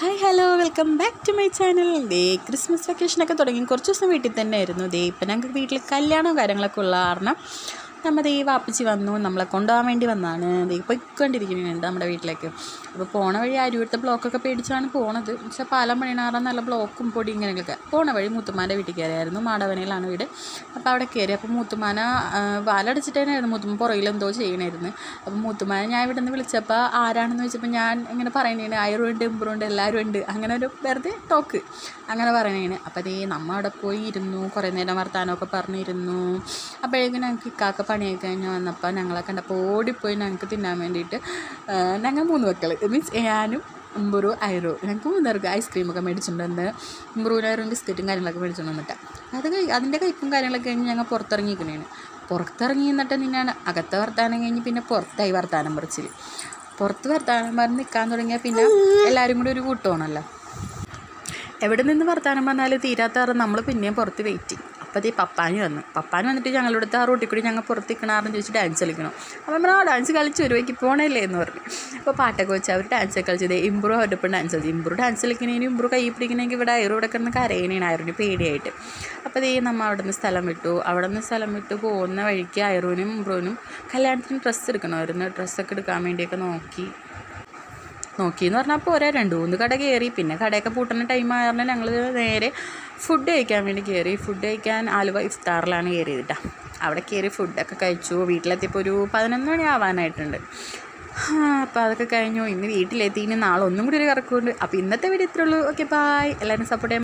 Hi hello welcome back to my channel they Christmas വെക്കേഷനൊക്കെ തുടങ്ങി. കുറച്ച് ദിവസം വീട്ടിൽ തന്നെ ആയിരുന്നു ദേ ഇപ്പം ഞങ്ങൾക്ക് വീട്ടിൽ കല്യാണവും കാര്യങ്ങളൊക്കെ ഉള്ള കാരണം നമ്മൾ ദേ വാപ്പച്ചി വന്നു നമ്മളെ കൊണ്ടുപോകാൻ വേണ്ടി വന്നാണ്. പൊയ്ക്കൊണ്ടിരിക്കുന്നുണ്ട് നമ്മുടെ വീട്ടിലേക്ക്. അപ്പോൾ പോണ വഴി അരുവിടുത്തെ ബ്ലോക്കൊക്കെ പേടിച്ചാണ് പോണത്. പക്ഷെ പാലം പണിയണ നല്ല ബ്ലോക്കും പൊടി ഇങ്ങനെയൊക്കെ. പോണ വഴി മൂത്തുമാന്റെ വീട്ടിൽ കയറിയായിരുന്നു. മാടവനയിലാണ് വീട്. അപ്പോൾ അവിടെ കയറി. അപ്പോൾ മൂത്തുമാന വാലടച്ചിട്ടേനായിരുന്നു. മൂത്തുമ്മ പുറകിൽ എന്തോ ചെയ്യണമായിരുന്നു അപ്പോൾ മൂത്തുമാന ഞാൻ ഇവിടെ നിന്ന് വിളിച്ചപ്പോൾ ആരാണെന്ന് വെച്ചപ്പോൾ ഞാൻ ഇങ്ങനെ പറയണേന്. അയറുണ്ട് ഇമ്പറുണ്ട് എല്ലാവരും ഉണ്ട്. അങ്ങനെ ഒരു വെറുതെ ടോക്ക്. അങ്ങനെ പറയണേന്. അപ്പോൾ അതേ നമ്മ അവിടെ പോയി ഇരുന്നു. കുറേ നേരം വർത്താനമൊക്കെ പറഞ്ഞിരുന്നു. അപ്പോഴേക്കും ഞങ്ങൾക്ക് ഇക്കാക്ക പണിയൊക്കെ കഴിഞ്ഞ് വന്നപ്പോൾ ഞങ്ങളെ കണ്ടപ്പോൾ ഓടിപ്പോയി ഞങ്ങൾക്ക് തിന്നാൻ വേണ്ടിയിട്ട് ഞങ്ങൾ മൂന്ന് മക്കൾ മീൻസ് ഞാനും ഉമ്പുറു ഐറു. ഞങ്ങൾക്ക് മൂന്നേർക്ക് ഐസ്ക്രീമൊക്കെ മേടിച്ചിട്ടുണ്ട് അമ്പുറു ഉമ്പുറുവിന് ഐറും ബിസ്ക്കറ്റും കാര്യങ്ങളൊക്കെ മേടിച്ചുകൊണ്ട് വന്നിട്ട്. അത് കഴി അതിന്റെ കഴിപ്പും കാര്യങ്ങളൊക്കെ കഴിഞ്ഞ് ഞങ്ങൾ പുറത്തിറങ്ങിയിരിക്കണേന്. പുറത്തിറങ്ങി നിന്നിട്ട് നിന്നാണ്. അകത്തെ വർത്താനം കഴിഞ്ഞ് പിന്നെ പുറത്തായി വർത്താനം പറിച്ചിൽ പുറത്ത് വർത്താനം പറഞ്ഞ് നിൽക്കാൻ തുടങ്ങിയാൽ പിന്നെ എല്ലാവരും കൂടി ഒരു കൂട്ടമാണല്ലോ. എവിടെ നിന്ന് വർത്താനം പറഞ്ഞാലും തീരാത്ത നമ്മൾ പിന്നെയും പുറത്ത് വെയിറ്റ് ചെയ്യും. അപ്പോൾ അതേ പപ്പാനി വന്നു. പപ്പാനി വന്നിട്ട് ഞങ്ങളുടെ ആ റോട്ടിൽ കൂടി ഞങ്ങൾ പുറത്ത് നിൽക്കണമെന്ന് ചോദിച്ച് ഡാൻസ് കളിക്കണം. അപ്പം നമ്മൾ ആ ഡാൻസ് കളിച്ച് ഒരു വഴിക്ക് പോകണല്ലേ എന്ന് പറഞ്ഞു. അപ്പോൾ പാട്ടൊക്കെ വെച്ച് അവർ ഡാൻസ് കളിച്ചത് ഇമ്പ്രൂ അവരുടെ ഒപ്പം ഡാൻസ് കളിച്ചു. ഇമ്പ്രൂ ഡാൻസ് കളിക്കുന്നതിന് ഇമ്പ്രൂ കൈ പിടിക്കണമെങ്കിൽ ഇവിടെ അയറു ഇവിടെ കിടന്ന് പേടിയായിട്ട്. അപ്പോൾ അതേ നമ്മൾ അവിടെ നിന്ന് സ്ഥലം വിട്ടു. അവിടെ നിന്ന് സ്ഥലം വിട്ട് പോകുന്ന വഴിക്ക് അയറൂനും ഇമ്പ്രൂനും കല്യാണത്തിന് ഡ്രസ്സ് എടുക്കണമായിരുന്നു ഡ്രസ്സൊക്കെ എടുക്കാൻ വേണ്ടിയൊക്കെ നോക്കി. നോക്കിയെന്ന് പറഞ്ഞാൽ പോരാ. രണ്ട് മൂന്ന് കട കയറി പിന്നെ കടയൊക്കെ പൂട്ടുന്ന ടൈം ആയതുകൊണ്ട് ഞങ്ങൾ നേരെ ഫുഡ് കഴിക്കാൻ വേണ്ടി കയറി ഫുഡ് കഴിക്കാൻ ആലുവ ഇഫ്താറിലാണ് കയറിയതിട്ടാ അവിടെ കയറി ഫുഡൊക്കെ കഴിച്ചു. വീട്ടിലെത്തിയപ്പോൾ ഒരു പതിനൊന്ന് മണി ആവാനായിട്ടുണ്ട്. അപ്പോൾ അതൊക്കെ കഴിഞ്ഞു. ഇന്ന് വീട്ടിലെത്തി. ഇനി നാളെ ഒന്നും കൂടി ഒരു കറക്കമുണ്ട് അപ്പോൾ ഇന്നത്തെ വീഡിയോ ഇത്രയുള്ളൂ ഓക്കെ ബായ് എല്ലാവരും സപ്പോർട്ട് ചെയ്യാൻ